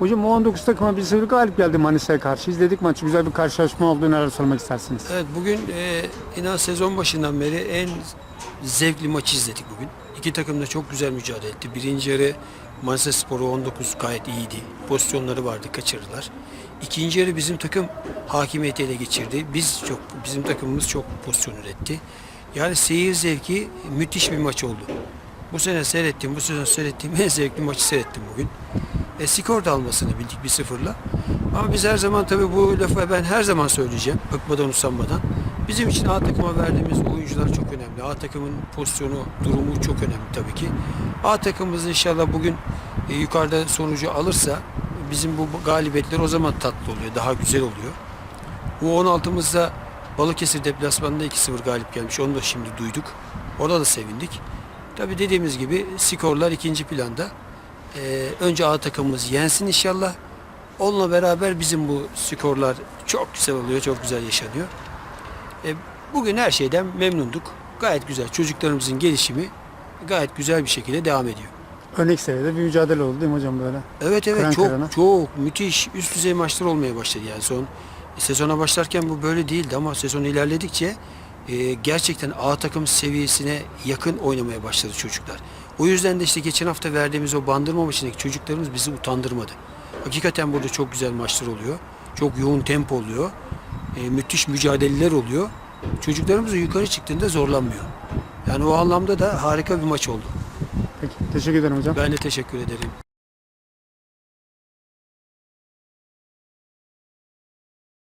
Hocam o 19 takıma bir sıfır galip geldi Manisa'ya karşı. İzledik maçı. Güzel bir karşılaşma oldu. Neler söylemek istersiniz? Evet bugün e, inan sezon başından beri en zevkli maçı izledik bugün. İki takım da çok güzel mücadele etti. Birinci yarı Manisa Sporu 19 gayet iyiydi. Pozisyonları vardı kaçırdılar. İkinci yarı bizim takım hakimiyeti ele geçirdi. Biz çok bizim takımımız çok pozisyon üretti. Yani seyir zevki müthiş bir maç oldu. Bu sene seyrettiğim, bu sezon seyrettiğim en zevkli maçı seyrettim bugün. E, skor da almasını bildik bir sıfırla. Ama biz her zaman tabii bu lafı ben her zaman söyleyeceğim. Bıkmadan usanmadan. Bizim için A takıma verdiğimiz oyuncular çok önemli. A takımın pozisyonu, durumu çok önemli tabii ki. A takımımız inşallah bugün e, yukarıda sonucu alırsa bizim bu galibiyetler o zaman tatlı oluyor, daha güzel oluyor. Bu 16'mızda Balıkesir deplasmanında 2-0 galip gelmiş. Onu da şimdi duyduk. Orada da sevindik. Tabii dediğimiz gibi skorlar ikinci planda. Ee, önce A takımımız yensin inşallah. Onunla beraber bizim bu skorlar çok güzel oluyor, çok güzel yaşanıyor. Ee, bugün her şeyden memnunduk. Gayet güzel. Çocuklarımızın gelişimi gayet güzel bir şekilde devam ediyor. Örnek seviyede bir mücadele oldu değil mi hocam böyle? Evet evet Kıran çok kırana. çok müthiş üst düzey maçlar olmaya başladı yani son sezona başlarken bu böyle değildi ama sezon ilerledikçe e, gerçekten A takım seviyesine yakın oynamaya başladı çocuklar. O yüzden de işte geçen hafta verdiğimiz o bandırma maçındaki çocuklarımız bizi utandırmadı. Hakikaten burada çok güzel maçlar oluyor. Çok yoğun tempo oluyor. E, müthiş mücadeleler oluyor. Çocuklarımız yukarı çıktığında zorlanmıyor. Yani o anlamda da harika bir maç oldu. Peki. Teşekkür ederim hocam. Ben de teşekkür ederim.